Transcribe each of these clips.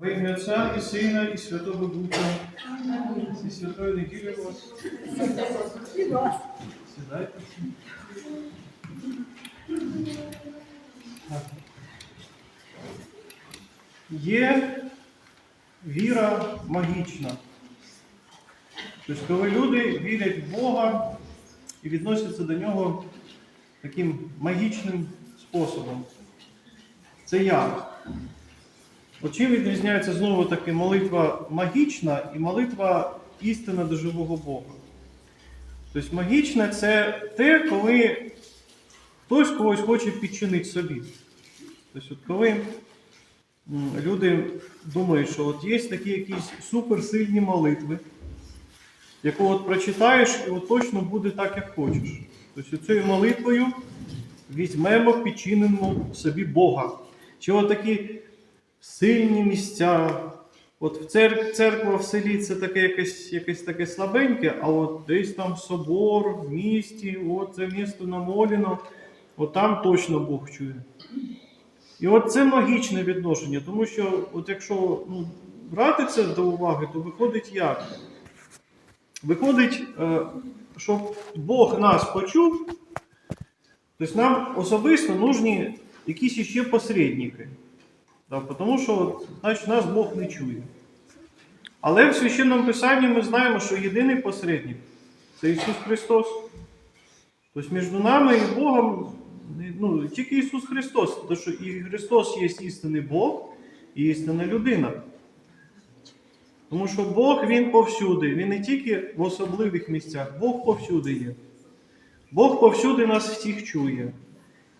Во ім'я Отця і Сина, і Святого Духа, і Святої неділі вас. Сідайте. Є віра магічна. Тобто, коли люди вірять в Бога і відносяться до нього таким магічним способом. Це як? Чим відрізняється знову таки молитва магічна і молитва істина до живого Бога? Тобто магічне це те, коли хтось когось хоче підчинити собі. Тобто, коли люди думають, що от є такі якісь суперсильні молитви, яку от прочитаєш, і от точно буде так, як хочеш. Тобто цією молитвою візьмемо, підчинимо собі Бога. Чи от такі сильні місця. От в цер... церква в селі це таке якесь, якесь таке слабеньке, а от десь там собор в місті, от це місто намоліно, от там точно Бог чує. І от це магічне відношення, тому що от якщо ну, брати це до уваги, то виходить як? Виходить, е, щоб Бог нас почув, тобто нам особисто нужні якісь іще посередники. Да, тому що значить, нас Бог не чує. Але в священному Писанні ми знаємо, що єдиний посередник це Ісус Христос. Тобто між нами і Богом ну, тільки Ісус Христос, тому що і Христос є істинний Бог і істинна людина. Тому що Бог Він повсюди, Він не тільки в особливих місцях, Бог повсюди є. Бог повсюди нас всіх чує.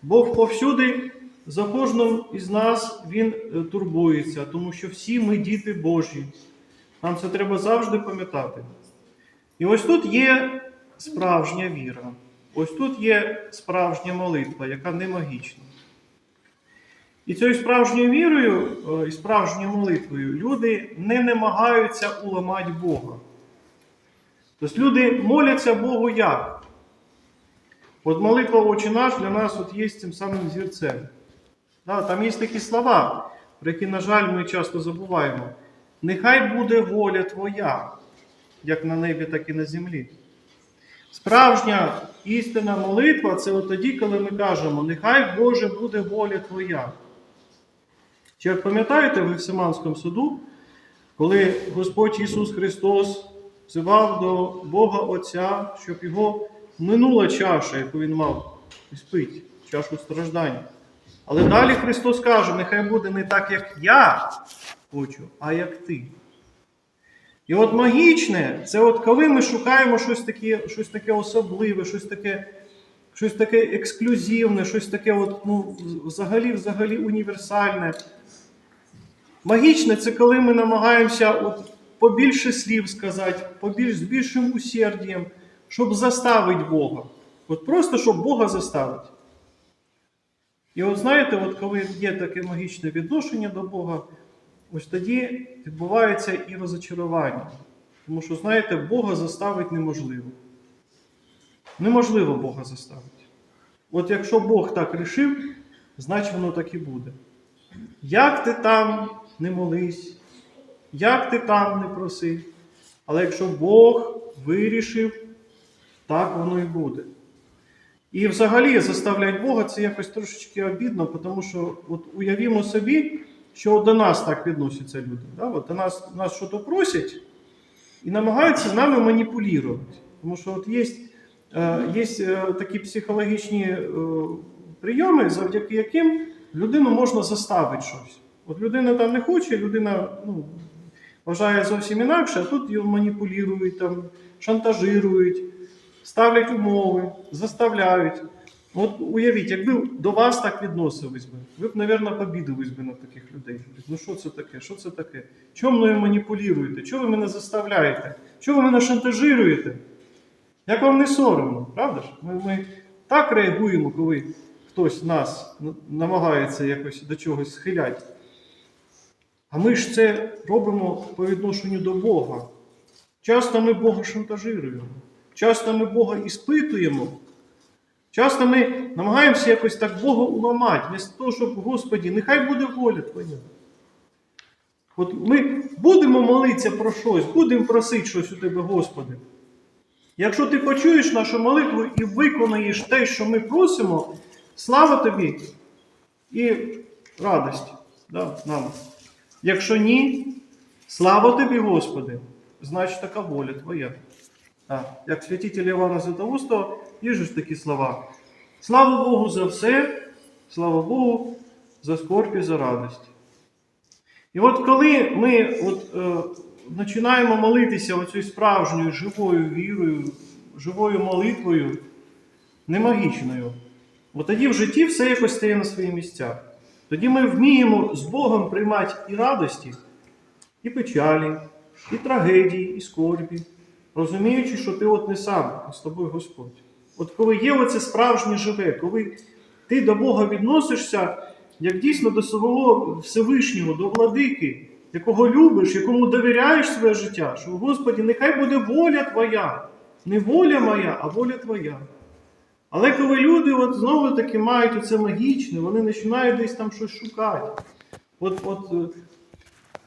Бог повсюди за кожним із нас Він е, турбується, тому що всі ми діти Божі. Нам це треба завжди пам'ятати. І ось тут є справжня віра. Ось тут є справжня молитва, яка не магічна. І цією справжньою вірою е, і справжньою молитвою люди не намагаються уламати Бога. Тобто люди моляться Богу як? От молитва Отче наш для нас от є цим самим зірцем. Там є такі слова, про які, на жаль, ми часто забуваємо. Нехай буде воля Твоя, як на небі, так і на землі. Справжня істинна молитва це от тоді, коли ми кажемо, нехай Боже буде воля Твоя. Чи як пам'ятаєте в Семанському суду, коли Господь Ісус Христос взивав до Бога Отця, щоб його минула чаша, яку Він мав спить, чашу страждання. Але далі Христос каже, нехай буде не так, як я хочу, а як ти. І от магічне, це от коли ми шукаємо щось таке, щось таке особливе, щось таке, щось таке ексклюзивне, щось таке от, ну, взагалі, взагалі універсальне. Магічне це коли ми намагаємося от, побільше слів сказати, побільш, з більшим усердієм, щоб заставити Бога. От просто щоб Бога заставити. І от знаєте, от коли є таке магічне відношення до Бога, ось тоді відбувається і розочарування. Тому що, знаєте, Бога заставити неможливо. Неможливо Бога заставити. От якщо Бог так рішив, значить воно так і буде. Як ти там не молись, як ти там не проси, але якщо Бог вирішив, так воно і буде. І взагалі заставляти Бога це якось трошечки обідно, тому що от уявімо собі, що до нас так відносяться люди. Да? От до нас, нас щось просять і намагаються з нами маніпулювати. Тому що от є, е, є е, такі психологічні е, прийоми, завдяки яким людину можна заставити щось. От людина там не хоче, людина ну, вважає зовсім інакше, а тут його маніпулюють, там, шантажують, ставлять умови, заставляють. От уявіть, якби до вас так відносились би, ви б, мабуть, побідились би на таких людей. Ну що це таке? Що це таке? Чому мною маніпулюєте? Чого ви мене заставляєте? Чого ви мене шантажуєте? Як вам не соромно, правда ж? Ми, ми так реагуємо, коли хтось нас намагається якось до чогось схиляти. А ми ж це робимо по відношенню до Бога. Часто ми Бога шантажуємо, часто ми Бога іспитуємо. Часто ми намагаємося якось так Бога уламати, вместо того, щоб, Господі, нехай буде воля Твоя. От ми будемо молитися про щось, будемо просити щось у тебе, Господи. Якщо ти почуєш нашу молитву і виконаєш те, що ми просимо, слава тобі і радість да, нам. Якщо ні, слава тобі, Господи, значить така воля Твоя. Як святитель Івана Златоуста, є ж такі слова. Слава Богу за все, слава Богу за скорбь і за радість. І от коли ми от, е, починаємо молитися оцією справжньою живою вірою, живою молитвою, не магічною, от тоді в житті все якось стає на свої місця. Тоді ми вміємо з Богом приймати і радості, і печалі, і трагедії, і скорбі, розуміючи, що ти от не сам, а з тобою Господь. От коли є оце справжнє живе, коли ти до Бога відносишся, як дійсно до свого Всевишнього, до владики, якого любиш, якому довіряєш своє життя, що, Господі, нехай буде воля Твоя, не воля моя, а воля Твоя. Але коли люди от знову таки мають оце магічне, вони починають десь там щось шукати. От, от, е,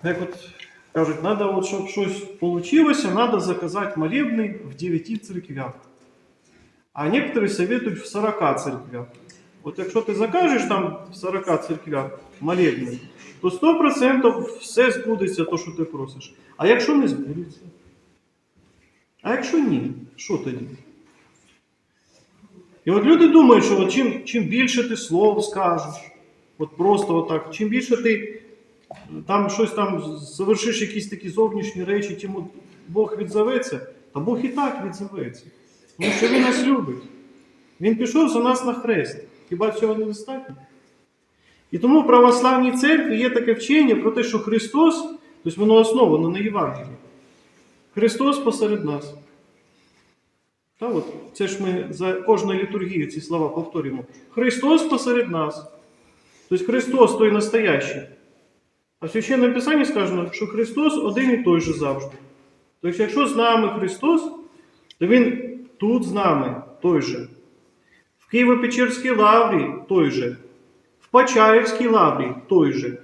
як от кажуть, треба, от, щоб щось вийшло, треба заказати молебний в 9 церквях. А некоторые советуют в 40 церквях. От якщо ти закажеш там в 40 церквях молебний, то 100% все збудеться, то, що ти просиш. А якщо не збудеться? А якщо ні, що тоді? І от люди думають, що от чим, чим більше ти слов скажеш, от просто отак, чим більше ти там щось там завершиш якісь такі зовнішні речі, от Бог відзоветься, та Бог і так відзоветься. Тому що Він нас любить. Він пішов за нас на хрест. Хіба цього не достатньо? І тому в православній церкві є таке вчення про те, що Христос, тобто воно основано на Євангелії. Христос посеред нас. Та от, це ж ми за кожною літургією ці слова повторюємо. Христос посеред нас. Тобто Христос той настоящий. А в Священному Писанні сказано, що Христос один і той же завжди. Тобто, якщо з нами Христос, то Він тут з нами той же. В Києво-Печерській лаврі той же. В Почаївській лаврі той же.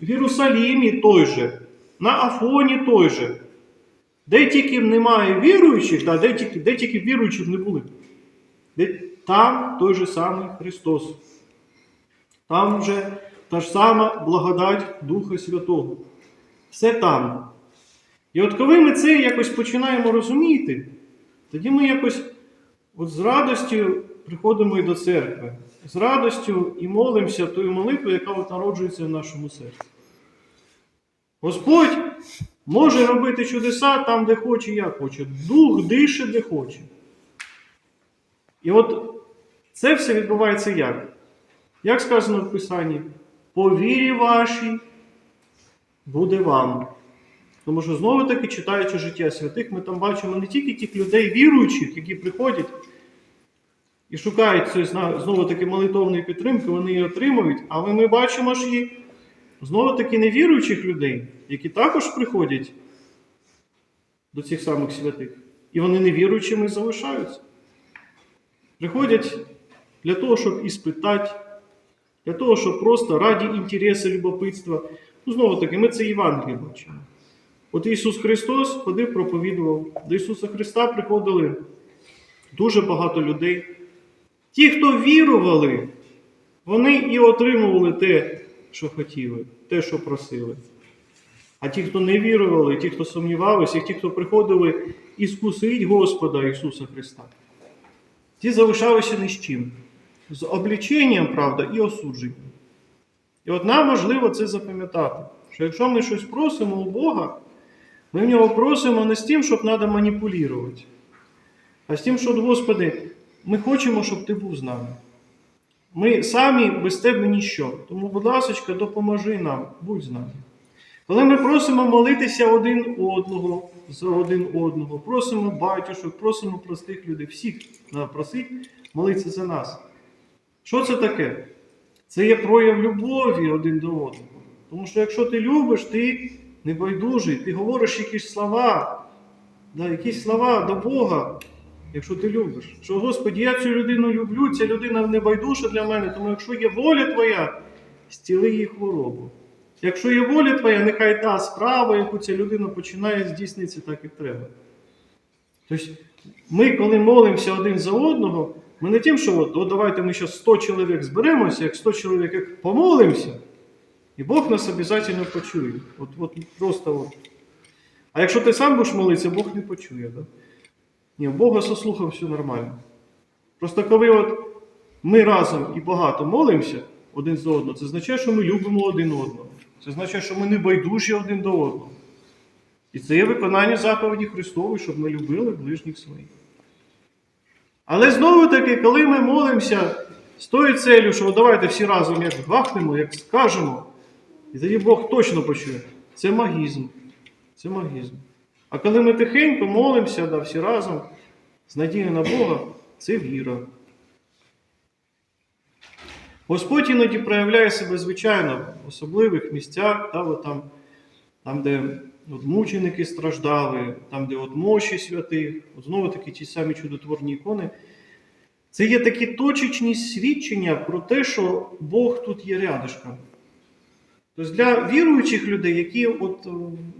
В Єрусалімі той же. На Афоні той же. Де тільки немає віруючих, да, де, тільки, де тільки віруючих не були. Де, там той же самий Христос. Там вже та ж сама благодать Духа Святого. Все там. І от коли ми це якось починаємо розуміти, тоді ми якось от з радістю приходимо і до церкви. З радістю і молимося тою молитвою, яка от народжується в нашому серці. Господь може робити чудеса там, де хоче, як хоче. Дух дише, де хоче. І от це все відбувається як? Як сказано в Писанні, по вірі вашій буде вам. Тому що знову таки, читаючи життя святих, ми там бачимо не тільки тих людей віруючих, які приходять і шукають цієї знову таки молитовної підтримки, вони її отримують, але ми бачимо ж і знову таки невіруючих людей, які також приходять до цих самих святих. І вони невіруючими залишаються. Приходять для того, щоб іспитати, для того, щоб просто раді інтересу, любопитства. Ну, знову таки, ми це Євангеліє бачимо. От Ісус Христос ходив, проповідував. До Ісуса Христа приходили дуже багато людей. Ті, хто вірували, вони і отримували те, що хотіли, те, що просили. А ті, хто не вірували, ті, хто сумнівалися, і ті, хто приходили іскусить Господа Ісуса Христа, ті залишалися ні з чим. З обліченням, правда, і осудженням. І от нам важливо це запам'ятати, що якщо ми щось просимо у Бога, ми в нього просимо не з тим, щоб треба маніпулювати, а з тим, що, Господи, ми хочемо, щоб Ти був з нами. Ми самі без тебе ніщо. Тому, будь ласка, допоможи нам, будь з нами. Коли ми просимо молитися один одного за один одного, просимо батюшок, просимо простих людей, всіх треба просити молитися за нас. Що це таке? Це є прояв любові один до одного. Тому що якщо ти любиш, ти небайдужий, ти говориш якісь слова, да, якісь слова до Бога, якщо ти любиш. Що, Господи, я цю людину люблю, ця людина небайдужа для мене, тому якщо є воля Твоя, зціли її хворобу. Якщо є воля твоя, нехай та справа, яку ця людина починає здійснитися так, як треба. Тобто, ми, коли молимося один за одного, ми не тим, що от, от давайте ми зараз 100 чоловік зберемося, як 100 чоловік як помолимося, і Бог нас обов'язково почує. От, от просто от. А якщо ти сам будеш молитися, Бог не почує. Да? Ні, Бога со слухом все нормально. Просто коли от ми разом і багато молимося один за одного, це означає, що ми любимо один одного. Це означає, що ми не байдужі один до одного. І це є виконання заповіді Христової, щоб ми любили ближніх своїх. Але знову таки, коли ми молимося з тою целью, що давайте всі разом як гахнемо, як скажемо, і тоді Бог точно почує. Це магізм. Це магізм. А коли ми тихенько молимося, да, всі разом, з надією на Бога, це віра. Господь іноді проявляє себе звичайно в особливих місцях, та, там, там, де от, мученики страждали, там, де от мощі святих, от, знову таки ті самі чудотворні ікони. Це є такі точечні свідчення про те, що Бог тут є рядишком. Тобто для віруючих людей, які от, е,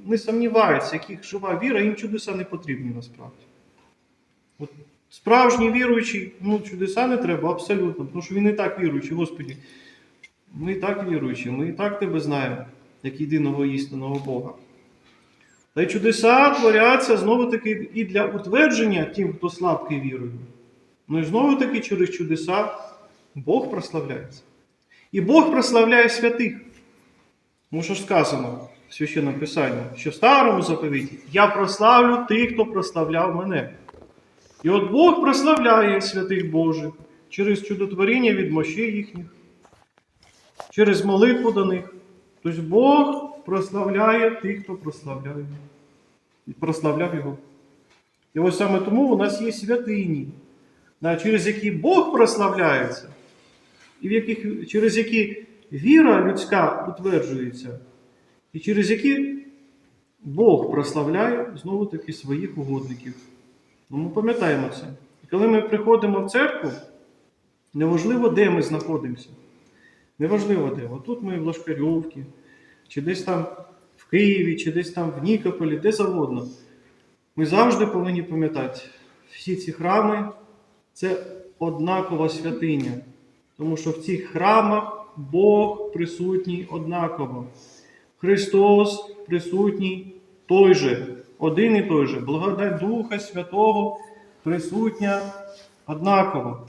не сумніваються, яких жива віра, їм чудеса не потрібні насправді. От Справжній віруючий, ну чудеса не треба абсолютно, тому що він і так віруючий, Господі. Ми і так віруючі, ми і так тебе знаємо, як єдиного істинного Бога. Та й чудеса творяться знову таки і для утвердження тим, хто слабкий вірою. Ну і знову таки через чудеса Бог прославляється. І Бог прославляє святих. Тому що ж сказано в священному Писанні, що в старому заповіті я прославлю тих, хто прославляв мене. І от Бог прославляє святих Божих через чудотворіння від мощей їхніх, через молитву до них. Тобто Бог прославляє тих, хто прославляє. І прославляв його. І ось саме тому у нас є святині, через які Бог прославляється, і в яких, через які віра людська утверджується, і через які Бог прославляє знову таки своїх угодників. Ну, ми пам'ятаємо це. І коли ми приходимо в церкву, неважливо, де ми знаходимося. Неважливо де. Отут ми в Лашкарьовці, чи десь там в Києві, чи десь там в Нікополі, де завгодно. Ми завжди повинні пам'ятати, всі ці храми це однакова святиня. Тому що в цих храмах Бог присутній однаково. Христос присутній той же, один і той же. Благодать Духа Святого присутня однаково.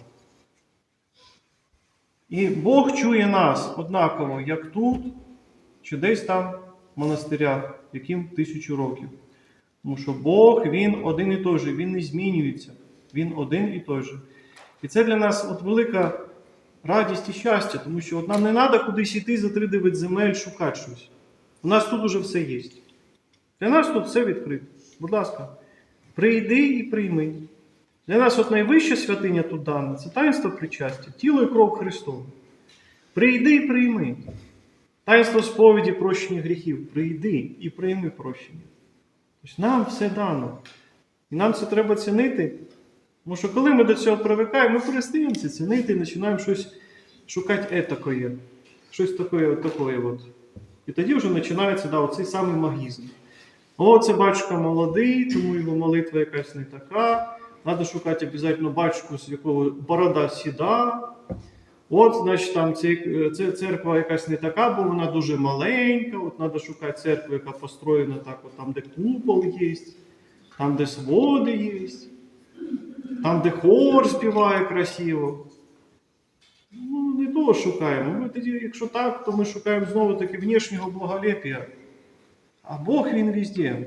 І Бог чує нас однаково, як тут, чи десь там в монастирях, яким тисячу років. Тому що Бог, Він один і той же, Він не змінюється, Він один і той же. І це для нас от велика радість і щастя, тому що от нам не треба кудись йти за три дев'ять земель шукати щось. У нас тут уже все є. Для нас тут все відкрито. Будь ласка, прийди і прийми. Для нас от найвища святиня тут дана це таїнство причастя, тіло і кров Христова. Прийди і прийми. Таїнство сповіді прощення гріхів. Прийди і прийми прощення. Тобто нам все дано. І нам це треба цінити. Тому що коли ми до цього привикаємо, ми перестаємо це цінити і починаємо щось шукати етакоє. Щось таке, от. От. І тоді вже починається да, оцей самий магізм. О, це батюшка молодий, тому його молитва якась не така. Треба шукати обов'язково батюшку, з якого борода сіда. От, значить, там це церква якась не така, бо вона дуже маленька. От треба шукати церкву, яка построєна так, от, там, де купол є, там, де своди є, там, де хор співає красиво. Ну, не того шукаємо. Ми тоді, якщо так, то ми шукаємо знову таки внешнього благолепія. А Бог він везде.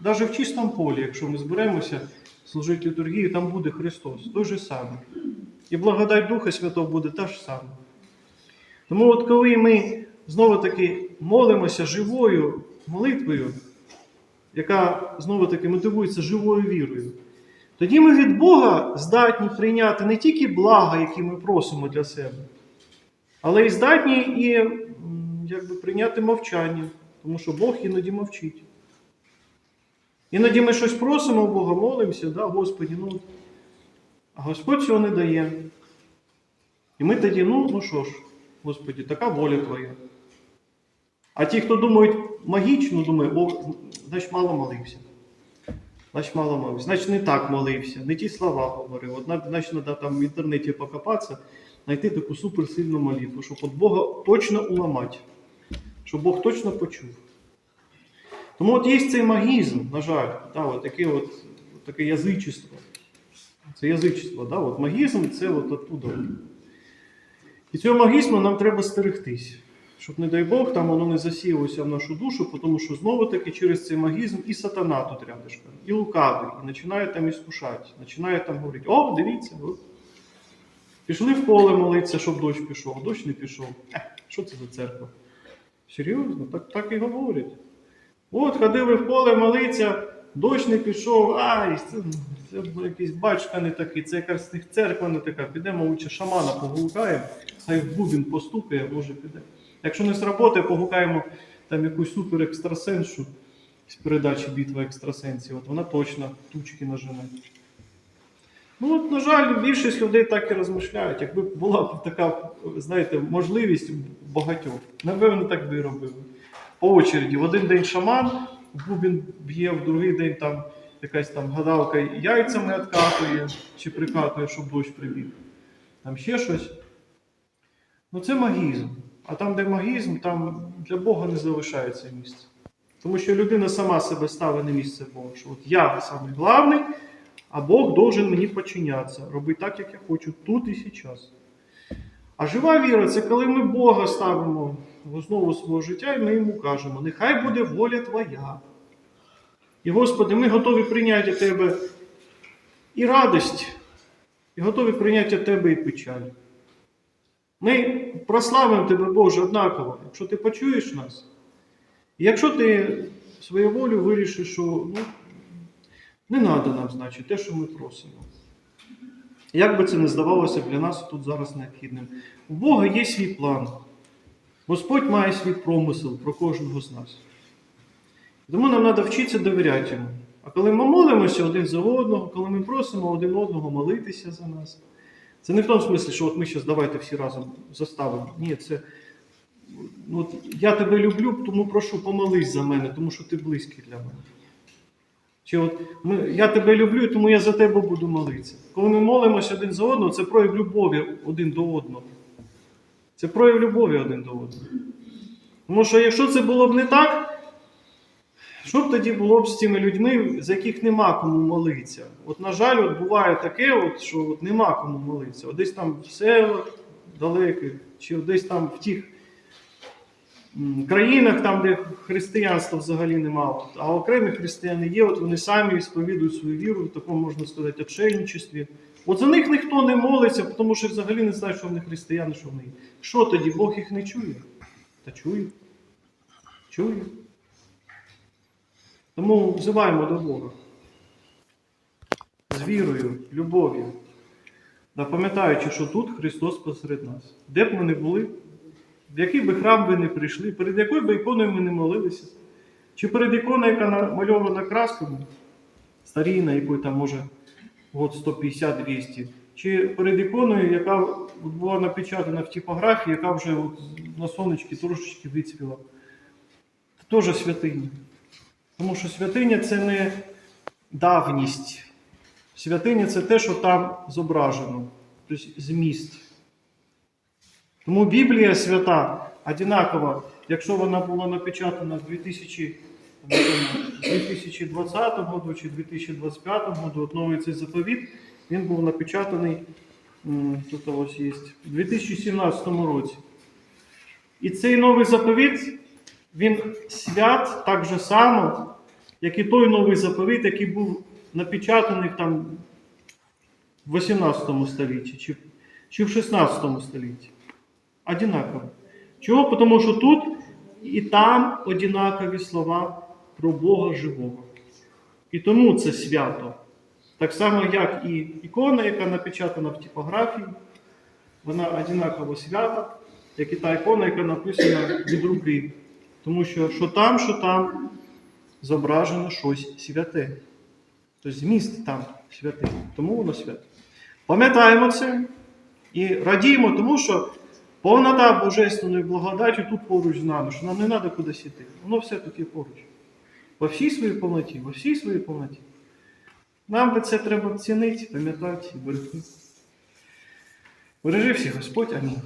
Навіть в чистому полі, якщо ми зберемося служити літургію, там буде Христос, той же самий. І благодать Духа Святого буде та ж сама. Тому от коли ми знову таки молимося живою молитвою, яка знову таки мотивується живою вірою, тоді ми від Бога здатні прийняти не тільки блага, які ми просимо для себе, але й здатні і якби, прийняти мовчання, тому що Бог іноді мовчить. Іноді ми щось просимо у Бога, молимося, да, Господі, ну, а Господь цього не дає. І ми тоді, ну, ну що ж, Господі, така воля Твоя. А ті, хто думають магічно, думають, о, значить мало молився. Значить, мало молився. Значить, не так молився, не ті слова говорив. От, нав- значить, треба там в інтернеті покопатися, знайти таку суперсильну молитву, щоб от Бога точно уламати, щоб Бог точно почув. Тому от є цей магізм, на жаль, да, от таке, от таке язичество. Це язичество, да? от магізм це от оттуда. І цього магізму нам треба стерегтись, щоб, не дай Бог, там воно не засіялося в нашу душу, тому що знову таки через цей магізм і сатана тут рядышком, і лукавий, і починає там іскушати, починає там говорити, о, дивіться, от. пішли в поле молитися, щоб дощ пішов, дощ не пішов. Що це за церква? Серйозно, так, так і говорять. От ходили в поле молиться, дощ не пішов, ай, це, це якийсь батюшка не такий, це якась них церква не така. Підемо лучше шамана погукаємо, хай в бубін постукає, може піде. Якщо не сработає, погукаємо там якусь супер екстрасеншу з передачі битва екстрасенсів, от вона точно тучки нажене. Ну от, на жаль, більшість людей так і розмишляють. Якби була така, знаєте, можливість багатьох, напевно, так би і робили. По очереді. В один день шаман, бубін б'є, в другий день там якась там гадалка яйцями відкатує чи прикатує, щоб дощ прибіг. Там ще щось. Ну це магізм. А там, де магізм, там для Бога не залишається місця. Тому що людина сама себе ставить на місце Бога. Що от я самий главний, а Бог должен мені подчинятися, робити так, як я хочу, тут і зараз. А жива віра це коли ми Бога ставимо в основу свого життя, і ми йому кажемо, нехай буде воля Твоя. І, Господи, ми готові прийняти Тебе і радість, і готові прийняти Тебе і печаль. Ми прославимо Тебе, Боже, однаково, якщо ти почуєш нас. І якщо ти свою волю вирішиш, що ну, не треба нам, значить, те, що ми просимо. Як би це не здавалося для нас тут зараз необхідним. У Бога є свій план. Господь має свій промисел про кожного з нас. Тому нам треба вчитися довіряти йому. А коли ми молимося один за одного, коли ми просимо один одного молитися за нас, це не в тому смислі, що от ми зараз давайте всі разом заставимо. Ні, це ну, от я тебе люблю, тому прошу, помолись за мене, тому що ти близький для мене. Чи от ми, я тебе люблю, тому я за тебе буду молитися. Коли ми молимося один за одного, це прояв любові один до одного. Це прояв любові один до одного. Тому що якщо це було б не так, що б тоді було б з тими людьми, з яких нема кому молитися? От, на жаль, от буває таке, от, що от нема кому молитися. От там в селах далеких, чи десь там в тих країнах, там, де християнства взагалі немає, а окремі християни є, от вони самі сповідують свою віру в такому, можна сказати, отшельничестві. От за них ніхто не молиться, тому що взагалі не знає, що вони християни, що вони. Що тоді? Бог їх не чує? Та чує. Чує. Тому взиваємо до Бога. З вірою, любов'ю. Пам'ятаючи, що тут Христос посеред нас. Де б ми не були, в який би храм ви не прийшли, перед якою би іконою ми не молилися, чи перед іконою, яка намальована красками, старій, на якої там може год 150-200, чи перед іконою, яка була напечатана в типографії, яка вже от на сонечки трошечки вицвіла. Це теж святиня. Тому що святиня це не давність. Святиня це те, що там зображено, тобто зміст. Тому Біблія свята одинакова, якщо вона була напечатана в 2000, 2020 году чи 2025 году, новий цей заповіт, він був напечатаний, тут ось є, в 2017 році. І цей новий заповіт, він свят так же само, як і той новий заповіт, який був напечатаний там в 18 столітті чи, чи в 16 столітті. Одинаково. Чого? Тому що тут і там одинакові слова про Бога живого. І тому це свято. Так само, як і ікона, яка напечатана в типографії, вона одинаково свята, як і та ікона, яка написана від руки. Тому що що там, що там зображено щось святе. Тобто зміст там святий. Тому воно святе. Пам'ятаємо це і радіємо, тому що Повнота божественної благодаті тут поруч з нами, що нам не треба кудись іти. Воно все тут є поруч. Во всій своїй повноті, во всій своїй повноті. Нам би це треба цінити, пам'ятати і берегти. Бережи всіх Господь, амінь.